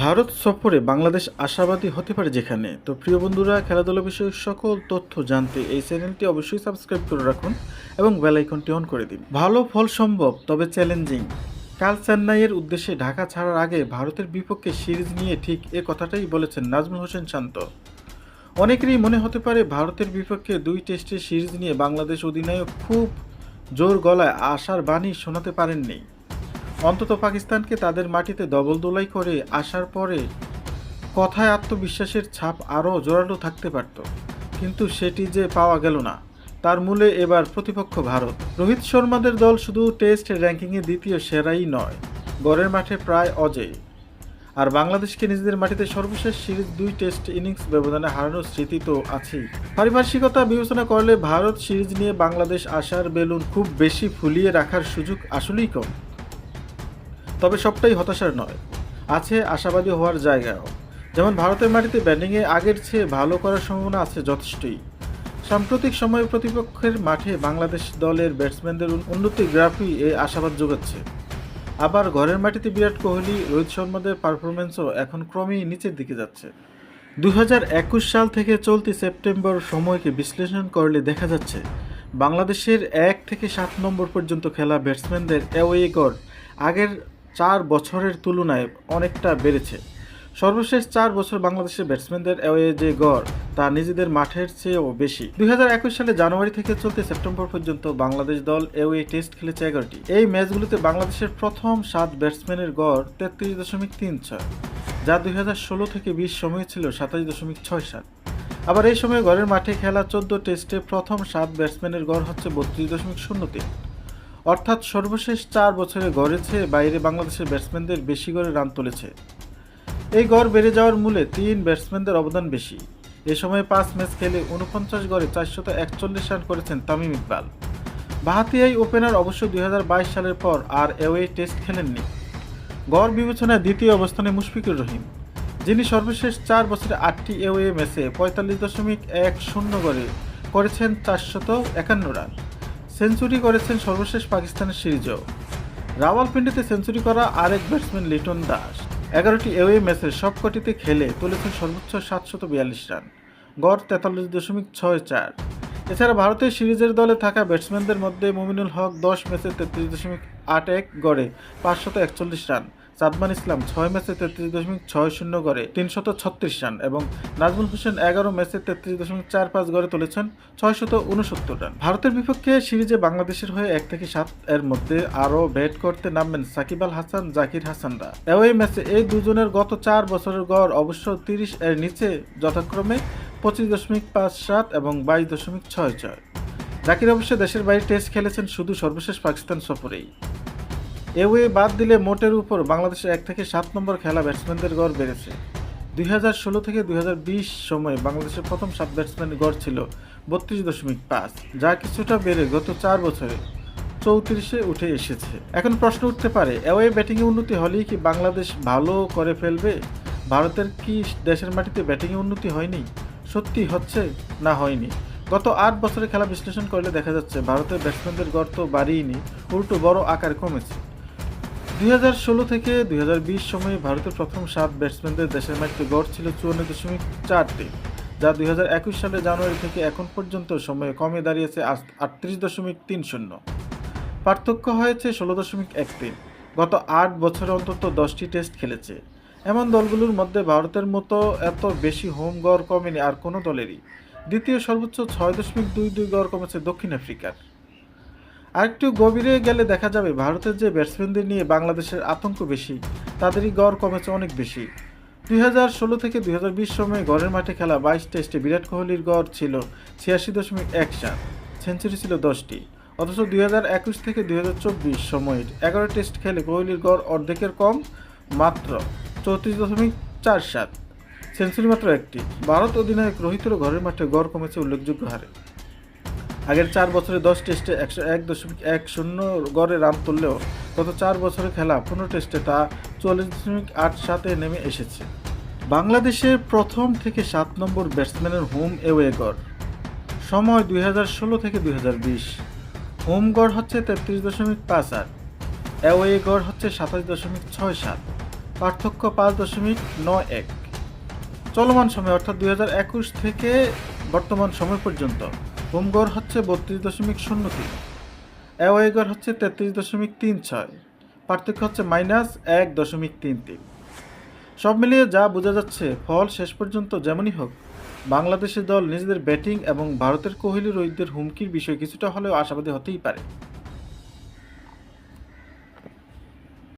ভারত সফরে বাংলাদেশ আশাবাদী হতে পারে যেখানে। তো প্রিয় বন্ধুরা, খেলাধুলা বিষয়ক সকল তথ্য জানতে এই চ্যানেলটি অবশ্যই সাবস্ক্রাইব করে রাখুন এবং বেল আইকনটি অন করে দিন। ভালো ফল সম্ভব, তবে চ্যালেঞ্জিং। কাল চেন্নাইয়ের উদ্দেশ্যে ঢাকা ছাড়ার আগে ভারতের বিপক্ষে সিরিজ নিয়ে ঠিক এ কথাটাই বলেছেন নাজমুল হোসেন শান্ত। অনেকেরই মনে হতে পারে ভারতের বিপক্ষে দুই টেস্টের সিরিজ নিয়ে বাংলাদেশ অধিনায়ক খুব জোর গলায় আশার বাণী শোনাতে পারেননি। অন্তত পাকিস্তানকে তাদের মাটিতে দবল দোলাই করে আসার পরে কথায় আত্মবিশ্বাসের ছাপ আরও জোরালো থাকতে পারত। কিন্তু সেটি যে পাওয়া গেল না, তার মূলে এবার প্রতিপক্ষ ভারত। রোহিত শর্মাদের দল শুধু টেস্ট র্যাঙ্কিংয়ে দ্বিতীয় সেরাই নয়, গড়ের মাঠে প্রায় অজেয়। আর বাংলাদেশকে নিজেদের মাটিতে সর্বশেষ সিরিজ দুই টেস্ট ইনিংস ব্যবধানে হারানোর স্মৃতি তো আছেই। পারিপার্শ্বিকতা বিবেচনা করলে ভারত সিরিজ নিয়ে বাংলাদেশ আসার বেলুন খুব বেশি ফুলিয়ে রাখার সুযোগ আসলেই কম। তবে সবটাই হতাশার নয়। আছে আশাবাদী হওয়ার জায়গাও যেমন ভারতের মাটিতে ব্যাটিংয়ে আগের চেয়ে ভালো করার সম্ভাবনা আছে যথেষ্টই। সাম্প্রতিক সময়ে প্রতিপক্ষের মাঠে বাংলাদেশ দলের ব্যাটসম্যানদের উন্নতি গ্রাফি এই আশাবাদ যোগাচ্ছে। আবার ঘরের মাটিতে বিরাট কোহলি, রোহিত শর্মাদের পারফরমেন্সও এখন ক্রমেই নিচের দিকে যাচ্ছে। দু হাজার একুশ সাল থেকে চলতি সেপ্টেম্বর সময়কে বিশ্লেষণ করলে দেখা যাচ্ছে, বাংলাদেশের এক থেকে সাত নম্বর পর্যন্ত খেলা ব্যাটসম্যানদের অ্যাওয়ে গড় আগের চার বছরের তুলনায় অনেকটা বেড়েছে। সর্বশেষ চার বছর বাংলাদেশের ব্যাটসম্যানদের অ্যাওয়ে যে গড়, তা নিজেদের মাঠের চেয়েও বেশি। দুই হাজার একুশ সালে জানুয়ারি থেকে চলতে সেপ্টেম্বর পর্যন্ত বাংলাদেশ দল অ্যাওয়ে টেস্ট খেলেছে এগারোটি। এই ম্যাচগুলোতে বাংলাদেশের প্রথম সাত ব্যাটসম্যানের গড় তেত্রিশ দশমিক তিন ছয়, যা দুই হাজার ষোলো থেকে বিশ সময়ে ছিল সাতাশ দশমিক ছয় সাত। আবার এই সময় ঘরের মাঠে খেলা চোদ্দ টেস্টে প্রথম সাত ব্যাটসম্যানের গড় হচ্ছে বত্রিশ দশমিক শূন্য তিন। অর্থাৎ সর্বশেষ চার বছরে গড়েছে, বাইরে বাংলাদেশের ব্যাটসম্যানদের বেশি গড়ে রান তুলেছে। এই গড় বেড়ে যাওয়ার মূলে তিন ব্যাটসম্যানদের অবদান বেশি। এ সময় পাঁচ ম্যাচ খেলে উনপঞ্চাশ গড়ে চারশত একচল্লিশ রান করেছেন তামিম ইকবাল। বাহাতিয়াই ওপেনার অবশ্য দুই হাজার বাইশ সালের পর আর অ্যাওয়ে টেস্ট খেলেননি। গড় বিবেচনায় দ্বিতীয় অবস্থানে মুশফিকুর রহিম, যিনি সর্বশেষ চার বছরে আটটি এওয়ে ম্যাচে পঁয়তাল্লিশ দশমিক এক শূন্য গড়ে করেছেন চারশত একান্ন রান। সেঞ্চুরি করেছেন সর্বশেষ পাকিস্তানের সিরিজেও। রাওয়ালপিন্ডিতে সেঞ্চুরি করা আরেক ব্যাটসম্যান লিটন দাস। এগারোটি এওয়ে ম্যাচের সবকটিতে খেলে তুলেছেন সর্বোচ্চ সাতশত বিয়াল্লিশ রান। গড় তেতাল্লিশ দশমিক ছয় চার। এছাড়া ভারতের সিরিজের দলে থাকা ব্যাটসম্যানদের মধ্যে মুমিনুল হক দশ ম্যাচে তেত্রিশ দশমিক আট এক গড়ে পাঁচশত একচল্লিশ রান। সাদমান ইসলাম ছয় ম্যাচে তেত্রিশ দশমিক ছয় শূন্য গড়ে তিনশত ছত্রিশ রান এবং নাজমুল হোসেন এগারো ম্যাচে তেত্রিশ দশমিক চার পাঁচ গড়ে তুলেছেন ছয়শত উনসত্তর রান। ভারতের বিপক্ষে সিরিজে বাংলাদেশের হয়ে এক থেকে সাত এর মধ্যে আরও ব্যাট করতে নামবেন সাকিব আল হাসান, জাকির হাসানরা। অ্যাওয়ে ম্যাচে এই দুজনের গত চার বছরের গড় অবশ্য তিরিশ এর নিচে, যথাক্রমে পঁচিশ দশমিক পাঁচ সাত এবং বাইশ দশমিক ছয় ছয়। জাকির অবশ্য দেশের বাইরে টেস্ট খেলেছেন শুধু সর্বশেষ পাকিস্তান সফরেই। এওয়ে বাদ দিলে মোটের উপর বাংলাদেশের এক থেকে সাত নম্বর খেলা ব্যাটসম্যানদের গড় বেড়েছে। দুই হাজার ষোলো থেকে দুই হাজার বিশ সময়ে বাংলাদেশের প্রথম সাত ব্যাটসম্যানের গড় ছিল বত্রিশ দশমিক পাঁচ, যা কিছুটা বেড়ে গত চার বছরে চৌত্রিশে উঠে এসেছে। এখন প্রশ্ন উঠতে পারে অ্যাওয়ে ব্যাটিংয়ে উন্নতি হলেই কি বাংলাদেশ ভালো করে ফেলবে? ভারতের কি দেশের মাটিতে ব্যাটিংয়ে উন্নতি হয়নি? সত্যি হচ্ছে না হয়নি। গত আট বছরে খেলা বিশ্লেষণ করলে দেখা যাচ্ছে, ভারতের ব্যাটসম্যানদের গড় তো বাড়িয়েনি, উল্টো বড় আকার কমেছে। দুই হাজার ষোলো থেকে দুই হাজার বিশ সময়ে ভারতের প্রথম সাত ব্যাটসম্যানদের দেশের মাটিতে গড় ছিল চুয়ান্ন দশমিক চারটি, যা দুই সালে জানুয়ারি থেকে এখন পর্যন্ত সময়ে কমে দাঁড়িয়েছে আটত্রিশ দশমিক তিন শূন্য। পার্থক্য হয়েছে ষোলো দশমিক এক তিন গত আট বছরে অন্তত দশটি টেস্ট খেলেছে। এমন দলগুলোর মধ্যে ভারতের মতো এত বেশি হোম গড় কমেনি আর কোনো দলেরই। দ্বিতীয় সর্বোচ্চ ছয় দশমিক দুই দুই গড় কমেছে দক্ষিণ আফ্রিকার। আরেকটু গভীরে গেলে দেখা যাবে ভারতের যে ব্যাটসম্যানদের নিয়ে বাংলাদেশের আতঙ্ক বেশি, তাদেরই গড় কমেছে অনেক বেশি। দুই হাজার ষোলো থেকে দুই হাজার বিশ সময়ে গড়ের মাঠে খেলা বাইশ টেস্টে বিরাট কোহলির গড় ছিল ছিয়াশি দশমিক এক সাত, সেঞ্চুরি ছিল দশটি। অথচ দুই হাজার একুশ থেকে দুই হাজার চব্বিশ সময়ের এগারো টেস্ট খেলে কোহলির গড় অর্ধেকের কম, মাত্র চৌত্রিশ দশমিক চার সাত, সেঞ্চুরি মাত্র একটি। ভারত অধিনায়ক রোহিতেরও ঘরের মাঠে গড় কমেছে উল্লেখযোগ্য হারে। আগের চার বছরে দশ টেস্টে একশো এক দশমিক এক শূন্য গড়ে রান তুললেও গত চার বছরে খেলা পনেরো টেস্টে তা চল্লিশ দশমিক আট সাতে নেমে এসেছে। বাংলাদেশের প্রথম থেকে সাত নম্বর ব্যাটসম্যানের হোম এওয়ে গড়। সময় দুই হাজার ষোলো থেকে দুই হাজার বিশ। হোম গড় হচ্ছে তেত্রিশ দশমিক পাঁচ আট। অ্যাওয়ে গড় হচ্ছে সাতাশ দশমিক ছয় সাত। পার্থক্য পাঁচ দশমিক নয় এক। চলমান সময় অর্থাৎ দুই থেকে বর্তমান সময় পর্যন্ত। হোম গড় হচ্ছে বত্রিশ দশমিক শূন্য তিন অ্যাওয়ে গড় হচ্ছে তেত্রিশ দশমিক তিন ছয়, পার্থক্য হচ্ছে মাইনাস এক দশমিক তিন তিন। সব মিলিয়ে যা বোঝা যাচ্ছে, ফল শেষ পর্যন্ত যেমনই হোক, বাংলাদেশের দল নিজেদের ব্যাটিং এবং ভারতের কোহলি রোহিতদের হুমকির বিষয়ে কিছুটা হলেও আশাবাদী হতেই পারে।